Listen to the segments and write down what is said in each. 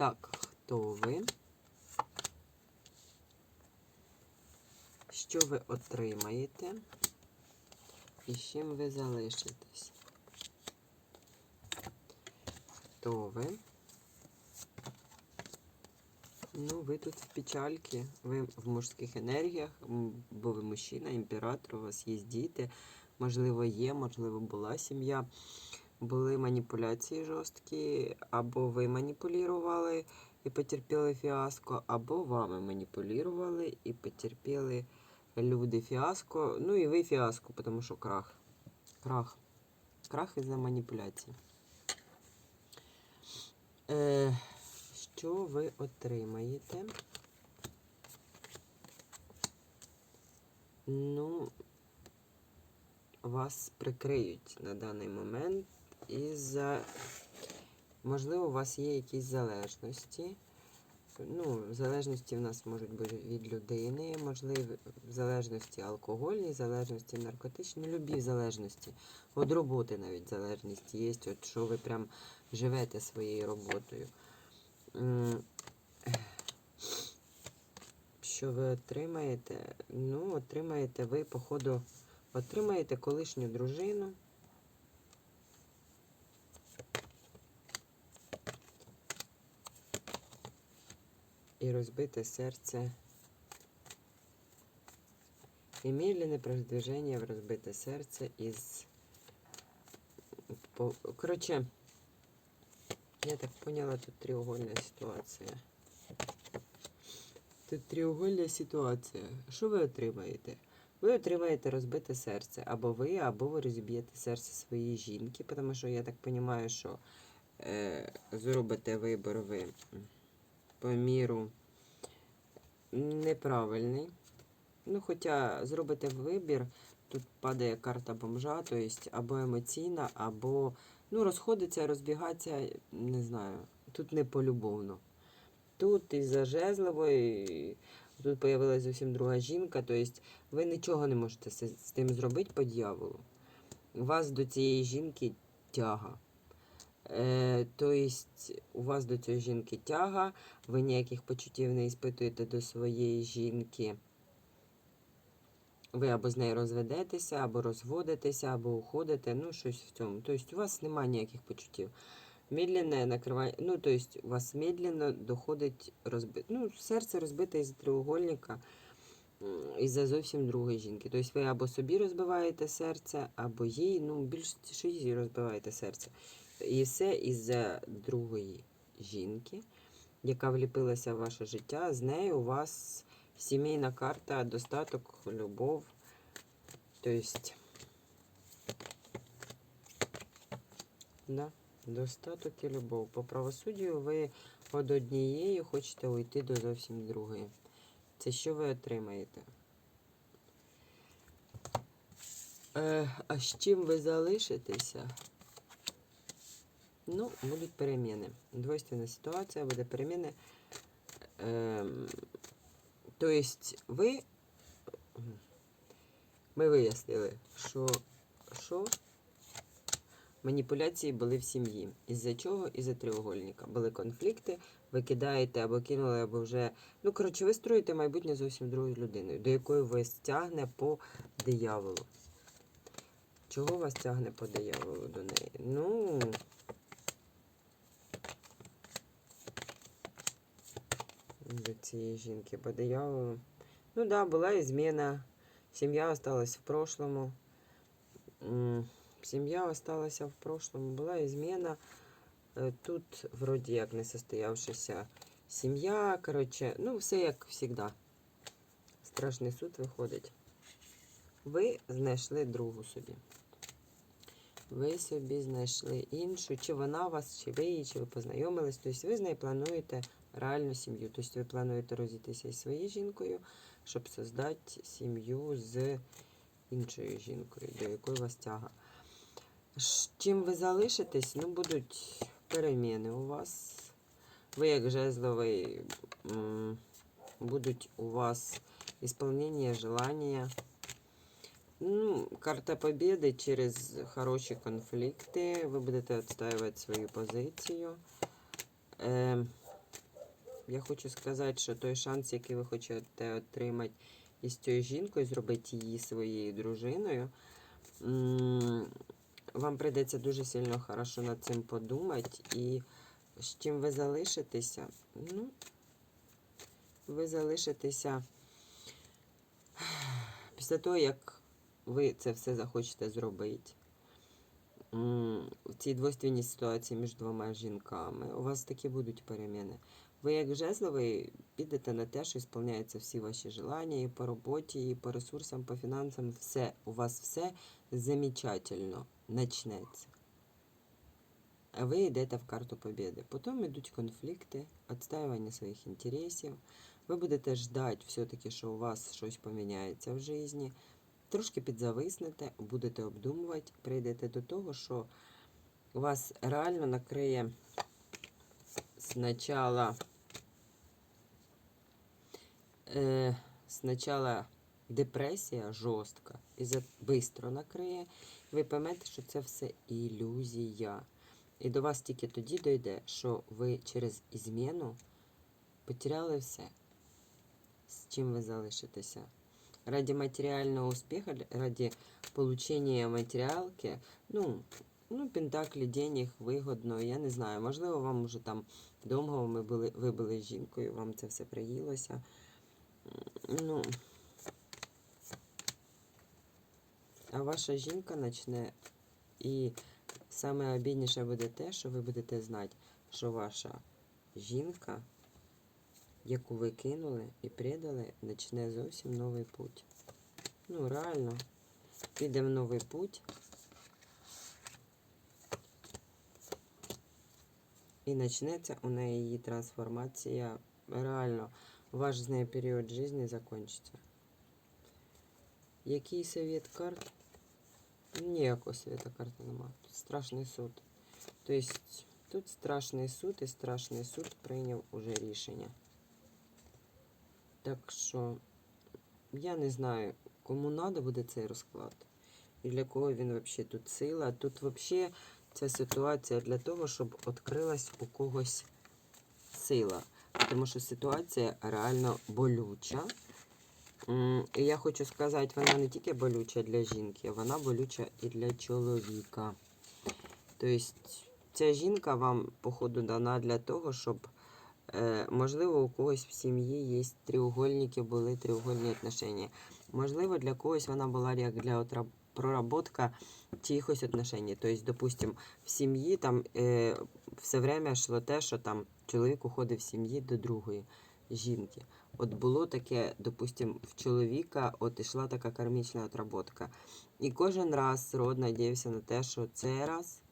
Так, хто ви? Що ви отримаєте? І з чим ви залишитесь? Хто ви? Ну, ви тут в печальці, ви в мужських енергіях, бо ви мужчина, імператор, у вас є діти, можливо, є, можливо, була сім'я. Були маніпуляції жорсткі, або ви маніпулювали і потерпіли фіаско, або вами маніпулювали і потерпіли люди фіаско. Ну і ви фіаско, тому що крах. Крах. Крах із-за маніпуляцій. Е, що ви отримаєте? Ну, вас прикриють на даний момент із-за. Можливо, у вас є якісь залежності. Ну, залежності в нас можуть бути від людини, можливо, залежності алкогольні, залежності наркотичні, любі залежності. Від роботи навіть залежність є, от що ви прям живете своєю роботою. Що ви отримаєте? Ну, отримаєте ви, походу, отримаєте колишню дружину. І розбите серце. І медленне продвиження в розбите серце із. Коротше, я так поняла, тут треугольна ситуація. Тут треугольна ситуація. Що ви отримаєте? Ви отримаєте розбите серце. Або ви, або ви розіб'єте серце своєї жінки, тому що я так розумію, що е, зробите вибор ви по міру неправильний. Ну, хоча зробите вибір, тут падає карта бомжа, то есть або емоційна, або ну, розходиться, розбігатися, не знаю, тут не полюбовно. Тут із-за жезлової, тут появилася зовсім друга жінка, то есть ви нічого не можете з тим зробити по дьяволу. У вас до цієї жінки тяга. То есть у вас до цієї жінки тяга, ви ніяких почуттів не іспитуєте до своєї жінки. Ви або з нею розведетеся, або розводитеся, або уходите, ну щось в цьому. Тобто у вас немає ніяких почуттів. Медленне накриває, ну, тобто у вас медленно доходить розбит, ну, серце розбите із треугольника, м, із-за зовсім другої жінки. Тобто ви або собі розбиваєте серце, або їй, ну, більше їй розбиваєте серце. І все із-за другої жінки, яка вліпилася в ваше життя. З нею у вас сімейна карта, достаток, любов. Тобто, да, достаток і любов. По правосуддю ви від однієї хочете уйти до зовсім другої. Це що ви отримаєте? Е, а з чим ви залишитеся? Ну, будуть переміни. Двойственна ситуація, буде переміни. Ем, тобто ви. Ми вияснили, що, що маніпуляції були в сім'ї. Із-за чого? Із-за треугольника. Були конфлікти, ви кидаєте або кинули, або вже. Ну, коротше, ви строїте майбутнє зовсім другою людиною, до якої вас тягне по дияволу. Чого вас тягне по дияволу до неї? Ну. До цієї жінки по дияволу. Ну да, була і зміна. Сім'я осталась в прошлому. Сім'я осталася в прошлому. Була і зміна. Е, Тут вроді як не состоявшися сім'я. Коротше, ну все як завжди. Страшний суд виходить. Ви знайшли другу собі. Ви собі знайшли іншу, чи вона вас, чи ви її, чи ви познайомились. Тобто ви з нею плануєте реальну сім'ю. Тобто ви плануєте розійтися із своєю жінкою, щоб создати сім'ю з іншою жінкою, до якої вас тяга. Чим ви залишитесь, ну, будуть переміни у вас. Ви, як жезловий, будуть у вас ісполнення желання. Ну, карта победы через хороші конфлікти. Ви будете відстоювати свою позицію. Е, Я хочу сказати, що той шанс, який ви хочете отримати із цією жінкою, зробити її своєю дружиною, вам прийдеться дуже сильно хорошо над цим подумати. І з чим ви залишитеся? Ну, ви залишитеся після того, як ви це все захочете зробити. В цій двойственній ситуації між двома жінками у вас такі будуть переміни. Ви як жезловий підете на те, що сповняються всі ваші желання і по роботі, і по ресурсам, по фінансам. Все, у вас все замечательно начнеться. А ви йдете в карту побіди. Потім йдуть конфлікти, відстаювання своїх інтересів. Ви будете ждати все-таки, що у вас щось поміняється в житті. Трошки підзависнете, будете обдумувати, прийдете до того, що вас реально накриє спочатку е, спочатку депресія жорстка і бистро накриє. Ви поймете, що це все ілюзія. І до вас тільки тоді дойде, що ви через зміну потеряли все, з чим ви залишитеся. Ради материального успеха, ради получения материалки, ну, ну, пентаклі, денег, вигодно, я не знаю. Можливо, вам уже там довго ми були, ви були жінкою, вам це все приїлося. Ну, а ваша жінка почне і саме обідніше буде те, що ви будете знати, що ваша жінка, яку ви кинули і предали, почне зовсім новий путь. Ну, реально, піде в новий путь. І почнеться у неї її трансформація. Реально, ваш з нею період життя закінчиться. Який совет карт? Ніякого совета карти немає. Тут страшний суд. Тобто тут страшний суд і страшний суд прийняв уже рішення. Так що я не знаю, кому треба буде цей розклад. І для кого він взагалі тут сила. Тут взагалі ця ситуація для того, щоб відкрилась у когось сила. Тому що ситуація реально болюча. І я хочу сказати, вона не тільки болюча для жінки, вона болюча і для чоловіка. Тобто ця жінка вам, походу, дана для того, щоб, можливо, у когось в сім'ї є треугольники, були треугольні отношения. Можливо, для когось вона була як для проработка чиїхось отношений. Тобто, допустим, в сім'ї там е, все время йшло те, що там чоловік уходив в сім'ї до другої жінки. От було таке, допустим, в чоловіка от ішла така кармічна отработка. І кожен раз род надіявся на те, що цей раз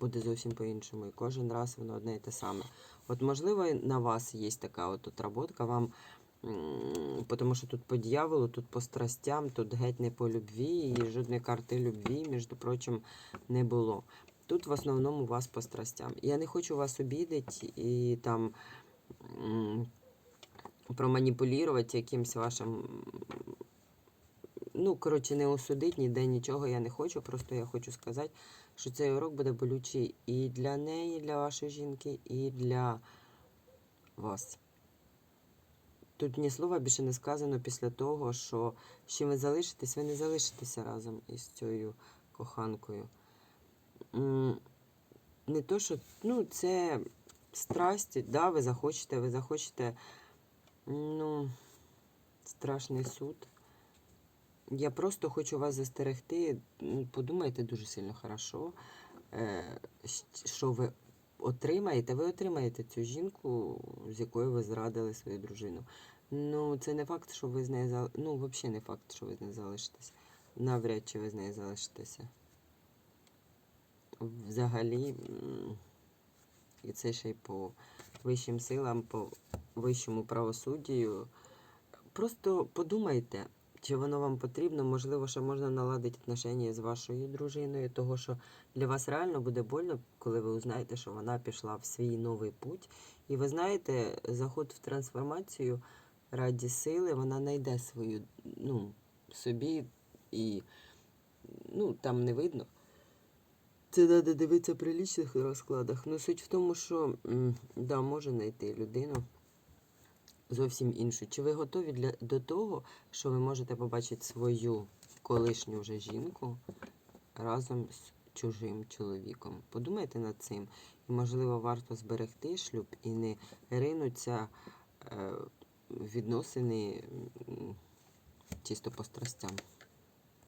буде зовсім по-іншому. І кожен раз воно одне і те саме. От, можливо, на вас є така от отработка, вам, тому що тут по дьяволу, тут по страстям, тут геть не по любві, і жодної карти любві, між прочим, не було. Тут в основному у вас по страстям. Я не хочу вас обідати і там. проманіпулювати якимсь вашим. Ну, коротше, не осудити ніде нічого я не хочу. Просто я хочу сказати, що цей урок буде болючий і для неї, і для вашої жінки, і для вас. Тут ні слова більше не сказано після того, що з чим ви залишитесь, ви не залишитеся разом із цією коханкою. Не то, що ну, це страсті, да, ви захочете, ви захочете. Ну, страшний суд. Я просто хочу вас застерегти. Подумайте дуже сильно хорошо, е, що ви отримаєте. Ви отримаєте цю жінку, з якою ви зрадили свою дружину. Ну, це не факт, що ви з нею зал... Ну, взагалі не факт, що ви з нею залишитесь. Навряд чи ви з нею залишитеся. Взагалі, і це ще й по вищим силам, по вищому правосуддю. Просто подумайте, чи воно вам потрібно. Можливо, що можна наладити отношення з вашою дружиною, того що для вас реально буде больно, коли ви узнаєте, що вона пішла в свій новий путь. І ви знаєте, заход в трансформацію раді сили, вона знайде свою, ну, собі і ну, там не видно. Це треба дивитися при лічних розкладах. Ну, суть в тому, що да, може знайти людину, зовсім іншу. Чи ви готові для, до того, що ви можете побачити свою колишню вже жінку разом з чужим чоловіком? Подумайте над цим. І, можливо, варто зберегти шлюб і не ринуться е, відносини чисто по страстям.